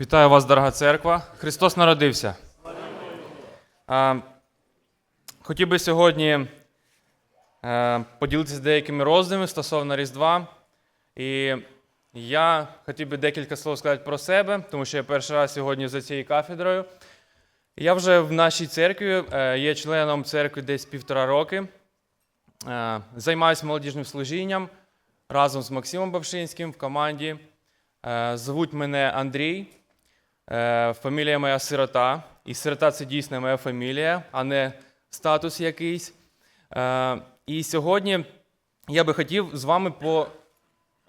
Вітаю вас, дорога церква. Христос народився. Хотів би сьогодні е, поділитися деякими роздумами стосовно Різдва. І я хотів би декілька слов сказати про себе, тому що я перший раз сьогодні за цією кафедрою. Я вже в нашій церкві е, є членом церкви десь півтора роки. Е, Займаюся молодіжним служінням разом з Максимом Бавшинським в команді. Звуть мене Андрій. Е, Фамілія моя сирота. І сирота це дійсно моя фамілія, а не статус якийсь. Е, І сьогодні я би хотів з вами по,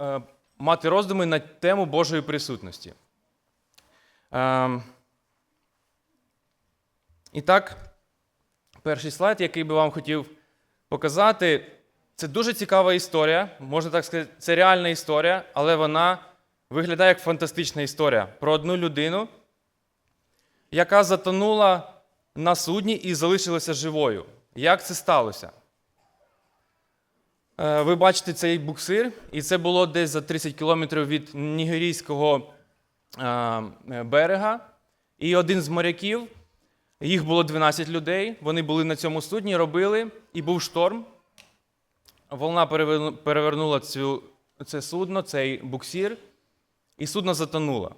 е, мати роздуми на тему Божої присутності. І так, перший слайд, який би вам хотів показати, це дуже цікава історія. Можна так сказати, це реальна історія, але вона виглядає як фантастична історія про одну людину, яка затонула на судні і залишилася живою. Як це сталося? Е, Ви бачите цей буксир, і це було десь за 30 кілометрів від Нігерійського е, берега. І один з моряків, їх було 12 людей, вони були на цьому судні, робили, і був шторм. Волна перевернула цю, це судно, цей буксир, і судно затонуло.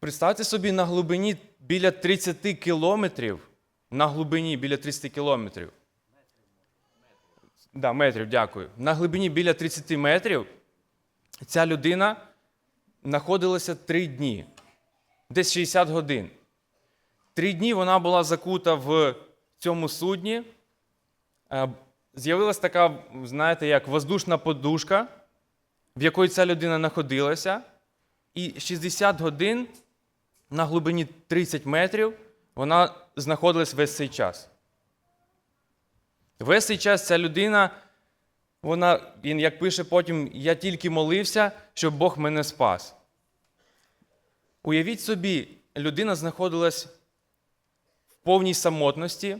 Представте собі, на глибині біля 30 кілометрів, на глибині біля 30 кілометрів. Да, метрів, дякую. На глибині біля 30 метрів ця людина знаходилася три дні, десь 60 годин. Три дні вона була закута в цьому судні. Е, З'явилася така, знаєте, як воздушна подушка, в якої ця людина знаходилася, і 60 годин на глибині 30 метрів вона знаходилась весь цей час. Весь цей час ця людина, вона, він як пише потім, я тільки молився, щоб Бог мене спас. Уявіть собі, людина знаходилась в повній самотності,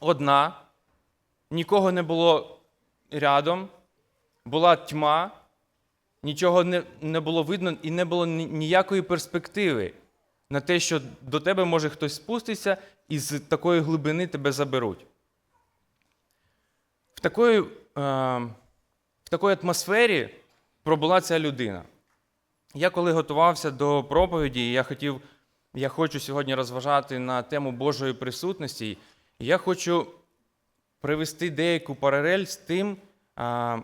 одна, нікого не було рядом, була тьма, нічого не, не було видно і не було ніякої перспективи на те, що до тебе може хтось спуститися і з такої глибини тебе заберуть. В такої, е, в такої атмосфері пробула ця людина. Я коли готувався до проповіді, я хотів, я хочу сьогодні розважати на тему Божої присутності. і Я хочу привести деяку паралель з тим,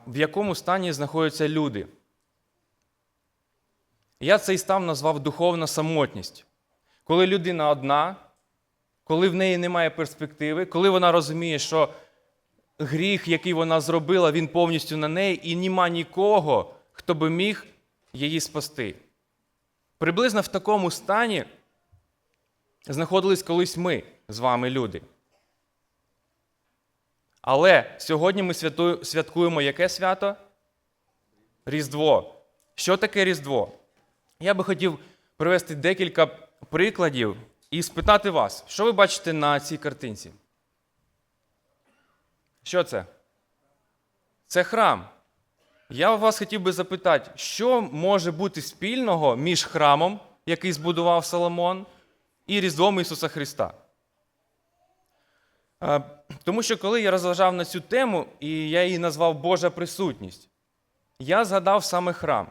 в якому стані знаходяться люди. Я цей стан назвав духовна самотність. Коли людина одна, коли в неї немає перспективи, коли вона розуміє, що гріх, який вона зробила, він повністю на неї, і нема нікого, хто би міг її спасти. Приблизно в такому стані знаходились колись ми з вами, люди. Але сьогодні ми святкуємо яке свято? Різдво. Що таке Різдво? Я би хотів привести декілька прикладів і спитати вас, що ви бачите на цій картинці? Що це? Це храм. Я вас хотів би запитати, що може бути спільного між храмом, який збудував Соломон, і Різдвом Ісуса Христа? Е, Тому що коли я розважав на цю тему, і я її назвав Божа присутність, я згадав саме храм.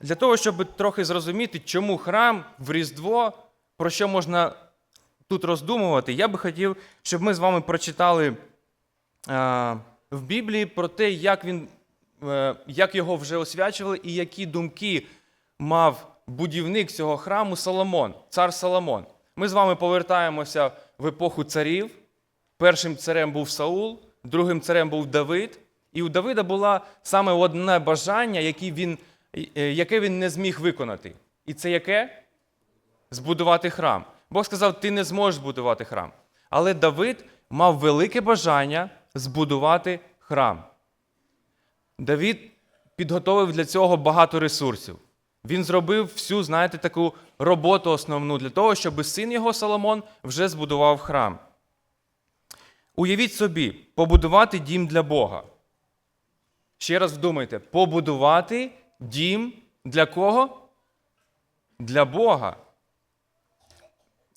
Для того, щоб трохи зрозуміти, чому храм в Різдво, про що можна тут роздумувати, я би хотів, щоб ми з вами прочитали в Біблії про те, як, він, е, як його вже освячували і які думки мав будівник цього храму Соломон, цар Соломон. Ми з вами повертаємося в епоху царів. Першим царем був Саул, другим царем був Давид. І у Давида було саме одне бажання, яке він, яке він не зміг виконати. І це яке? Збудувати храм. Бог сказав, ти не зможеш збудувати храм. Але Давид мав велике бажання збудувати храм. Давид підготовив для цього багато ресурсів. Він зробив всю, знаєте, таку роботу основну для того, щоб син його Соломон вже збудував храм. Уявіть собі, побудувати дім для Бога. Ще раз вдумайте, побудувати дім Для кого? Для Бога.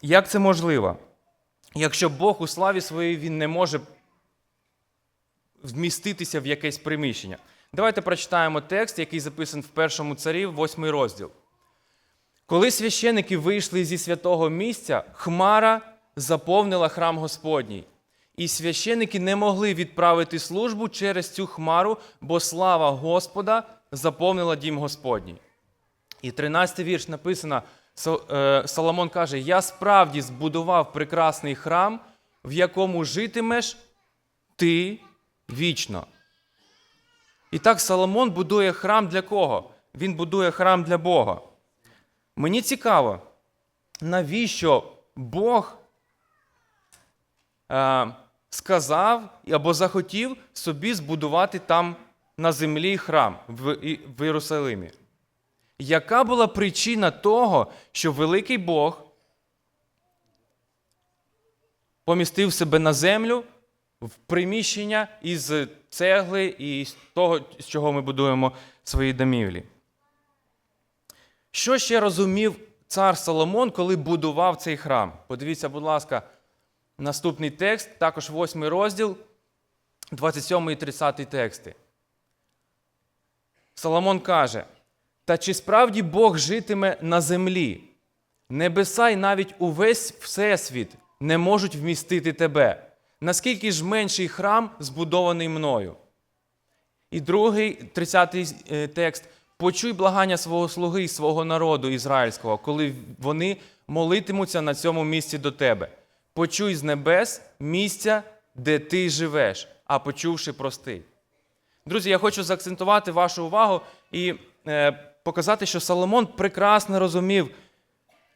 Як це можливо? Якщо Бог у славі своїй він не може вміститися в якесь приміщення. Давайте прочитаємо текст, який записаний в першому царі, восьмий розділ. Коли священики вийшли зі святого місця, хмара заповнила храм Господній. І священики не могли відправити службу через цю хмару, бо слава Господа заповнила дім Господній. І 13 вірш написано: е, Соломон каже: Я справді збудував прекрасний храм, в якому житимеш ти вічно. І так Соломон будує храм для кого? Він будує храм для Бога. Мені цікаво, навіщо Бог е, сказав або захотів собі збудувати там на землі храм в, Єрусалимі. Яка була причина того, що великий Бог помістив себе на землю в приміщення із цегли і з того, з чого ми будуємо свої домівлі? Що ще розумів цар Соломон, коли будував цей храм? Подивіться, будь ласка, наступний текст, також восьмий розділ, 27 і 30 тексти. Соломон каже: Та чи справді Бог житиме на землі? Небеса й навіть увесь всесвіт не можуть вмістити тебе. Наскільки ж менший храм збудований мною? І другий, 30-й е, текст. Почуй благання свого слуги і свого народу ізраїльського, коли вони молитимуться на цьому місці до тебе. Почуй з небес місця, де ти живеш, а почувши прости. Друзі, я хочу заакцентувати вашу увагу і е, показати, що Соломон прекрасно розумів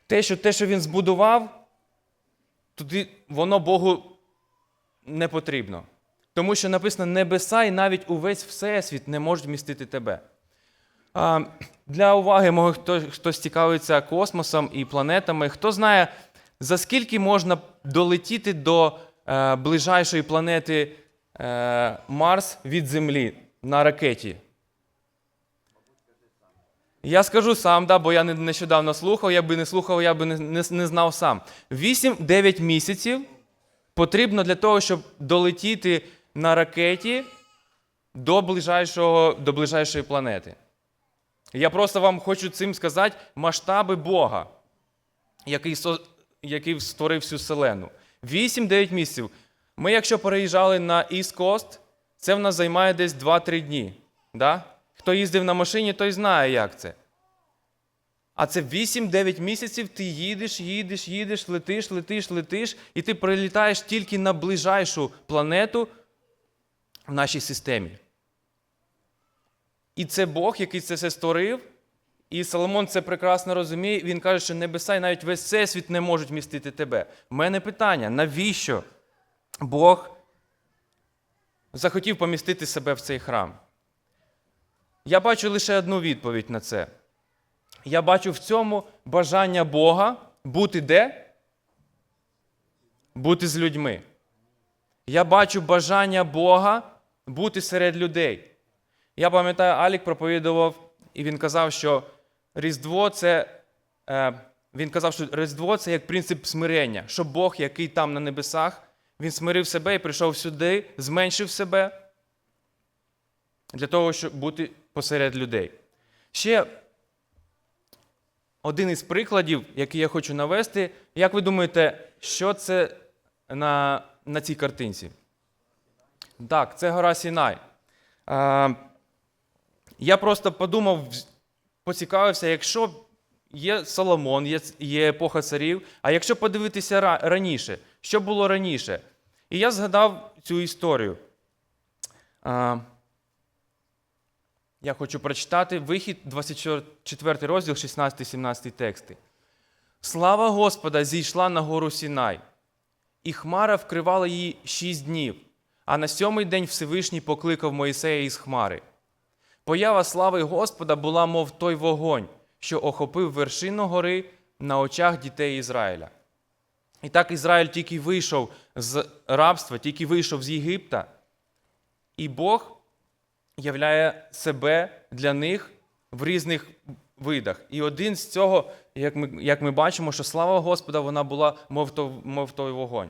те, що те, що він збудував, туди воно Богу не потрібно. Тому що написано небеса і навіть увесь всесвіт не можуть вмістити тебе. А, для уваги, може, хто, хтось цікавиться космосом і планетами, хто знає, за скільки можна долетіти до е, ближайшої планети е, Марс від Землі на ракеті? Я скажу сам, да, бо я нещодавно слухав, я би не слухав, я би не, не, не знав сам. 8-9 місяців потрібно для того, щоб долетіти на ракеті до, ближайшого, до ближайшої планети. Я просто вам хочу цим сказати масштаби Бога, який, який створив всю вселену. 8-9 місяців. Ми, якщо переїжджали на East Coast, це в нас займає десь 2-3 дні. Да? Хто їздив на машині, той знає, як це. А це 8-9 місяців ти їдеш, їдеш, їдеш, летиш, летиш, летиш, і ти прилітаєш тільки на ближайшу планету в нашій системі. І це Бог, який це все створив. І Соломон це прекрасно розуміє. Він каже, що небеса і навіть весь всесвіт не можуть містити тебе. У мене питання: навіщо Бог захотів помістити себе в цей храм? Я бачу лише одну відповідь на це. Я бачу в цьому бажання Бога бути де? Бути з людьми. Я бачу бажання Бога бути серед людей. Я пам'ятаю, Алік проповідував, і він казав, що Різдво це. Е, він казав, що Різдво це як принцип смирення, що Бог, який там на небесах, він смирив себе і прийшов сюди, зменшив себе для того, щоб бути посеред людей. Ще один із прикладів, який я хочу навести. Як ви думаєте, що це на, на цій картинці? Так, це гора Сінай. А, я просто подумав, поцікавився, якщо є Соломон, є, є епоха царів, а якщо подивитися раніше, що було раніше? І я згадав цю історію. А, я хочу прочитати вихід, 24 розділ, 16-17 тексти. Слава Господа зійшла на гору Сінай, і хмара вкривала її шість днів, а на сьомий день Всевишній покликав Моїсея із хмари. Поява слави Господа була, мов той вогонь, що охопив вершину гори на очах дітей Ізраїля. І так Ізраїль тільки вийшов з рабства, тільки вийшов з Єгипта, і Бог являє себе для них в різних видах. І один з цього, як ми, як ми бачимо, що слава Господа, вона була, мов, то, мов той вогонь.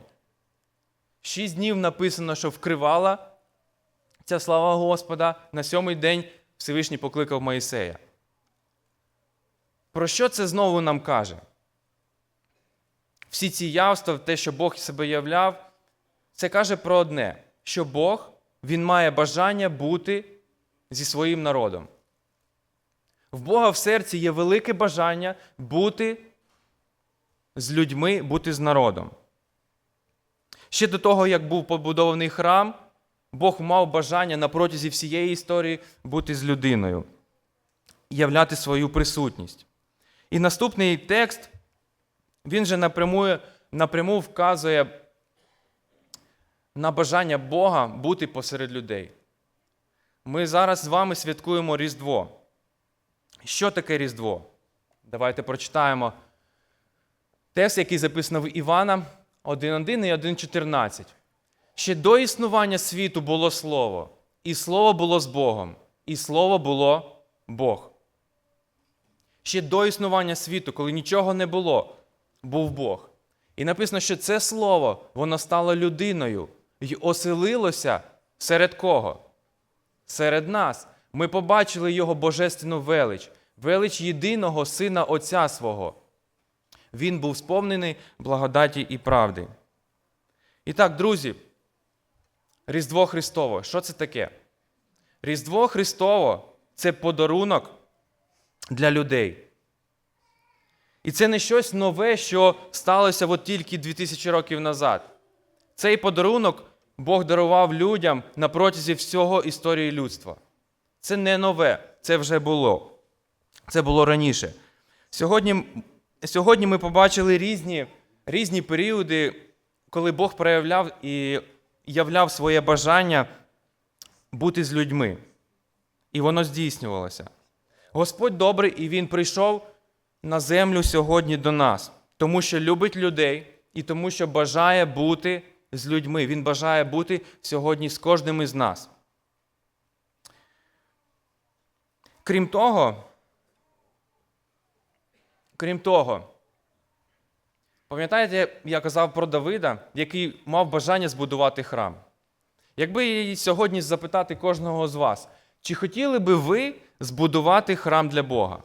Шість днів написано, що вкривала ця слава Господа. На сьомий день Всевишній покликав Моїсея. Про що це знову нам каже? Всі ці явства, те, що Бог себе являв, це каже про одне: що Бог він має бажання бути зі своїм народом. В Бога в серці є велике бажання бути з людьми, бути з народом. Ще до того, як був побудований храм, Бог мав бажання на протязі всієї історії бути з людиною, являти свою присутність. І наступний текст, він же напряму, напряму вказує на бажання Бога бути посеред людей. Ми зараз з вами святкуємо Різдво. Що таке Різдво? Давайте прочитаємо текст, який записано в Івана 1.1 і 1.14. Ще до існування світу було Слово, і Слово було з Богом, і Слово було Бог. Ще до існування світу, коли нічого не було, був Бог. І написано, що це слово, воно стало людиною і оселилося серед кого? Серед нас. Ми побачили його божественну велич, велич єдиного Сина Отця свого. Він був сповнений благодаті і правди. І так, друзі, Різдво Христово, що це таке? Різдво Христово це подарунок для людей. І це не щось нове, що сталося от тільки 2000 років назад. Цей подарунок Бог дарував людям на протязі всього історії людства. Це не нове, це вже було. Це було раніше. Сьогодні, сьогодні ми побачили різні, різні періоди, коли Бог проявляв і являв своє бажання бути з людьми. І воно здійснювалося. Господь добрий, і Він прийшов на землю сьогодні до нас, тому що любить людей і тому, що бажає бути з людьми. Він бажає бути сьогодні з кожним із нас. Крім того, крім того, пам'ятаєте, я казав про Давида, який мав бажання збудувати храм. Якби її сьогодні запитати кожного з вас, чи хотіли би ви збудувати храм для Бога?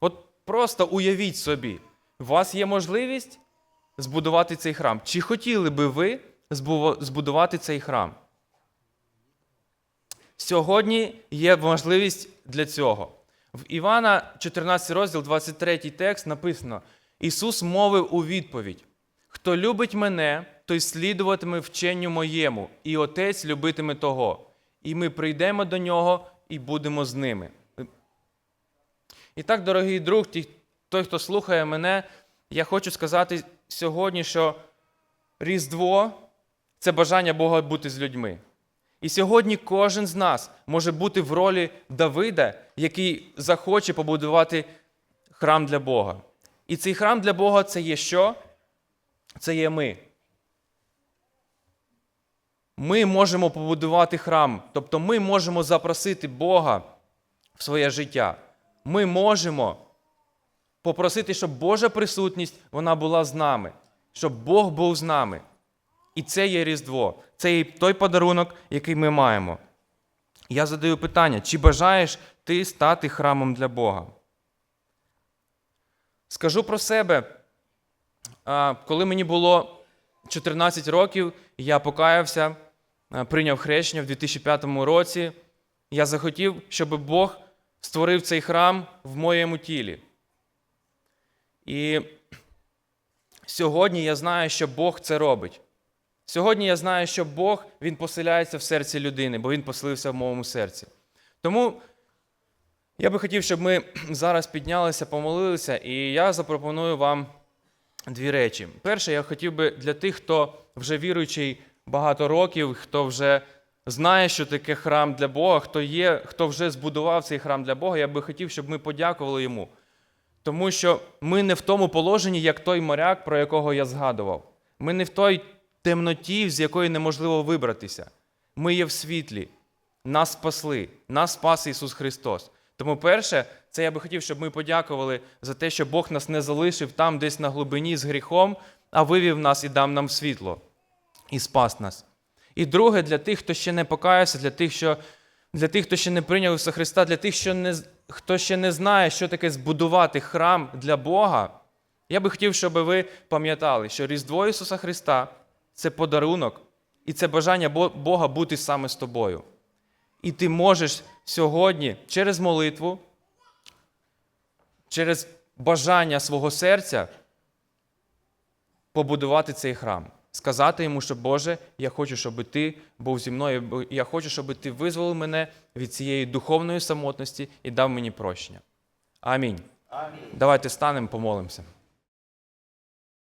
От просто уявіть собі, у вас є можливість збудувати цей храм. Чи хотіли би ви збудувати цей храм? Сьогодні є можливість для цього. В Івана, 14 розділ, 23 текст написано: Ісус мовив у відповідь: Хто любить мене, той слідуватиме вченню моєму, і Отець любитиме того. І ми прийдемо до нього і будемо з ними. І так, дорогий друг, той, хто слухає мене, я хочу сказати сьогодні, що Різдво це бажання Бога бути з людьми. І сьогодні кожен з нас може бути в ролі Давида, який захоче побудувати храм для Бога. І цей храм для Бога це є що? Це є ми. Ми можемо побудувати храм, тобто ми можемо запросити Бога в своє життя. Ми можемо попросити, щоб Божа присутність вона була з нами, щоб Бог був з нами. І це є Різдво, це є той подарунок, який ми маємо. Я задаю питання: чи бажаєш ти стати храмом для Бога? Скажу про себе, коли мені було 14 років, я покаявся, прийняв хрещення в 2005 році. Я захотів, щоб Бог створив цей храм в моєму тілі. І сьогодні я знаю, що Бог це робить. Сьогодні я знаю, що Бог Він поселяється в серці людини, бо Він поселився в моєму серці. Тому я би хотів, щоб ми зараз піднялися, помолилися, і я запропоную вам дві речі. Перше, я хотів би для тих, хто вже віруючий багато років, хто вже знає, що таке храм для Бога, хто є, хто вже збудував цей храм для Бога, я би хотів, щоб ми подякували йому. Тому що ми не в тому положенні, як той моряк, про якого я згадував. Ми не в той темноті, з якої неможливо вибратися. Ми є в світлі, нас спасли, нас спас Ісус Христос. Тому перше, це я би хотів, щоб ми подякували за те, що Бог нас не залишив там, десь на глибині з гріхом, а вивів нас і дав нам світло і спас нас. І друге, для тих, хто ще не покаявся, для тих, що, для тих, хто ще не прийняв Ісуса Христа, для тих, що не, хто ще не знає, що таке збудувати храм для Бога, я би хотів, щоб ви пам'ятали, що Різдво Ісуса Христа це подарунок, і це бажання Бога бути саме з тобою. І ти можеш сьогодні через молитву, через бажання свого серця побудувати цей храм. Сказати йому, що Боже, я хочу, щоб ти був зі мною, я хочу, щоб ти визволив мене від цієї духовної самотності і дав мені прощення. Амінь. Амінь. Давайте станемо, помолимося.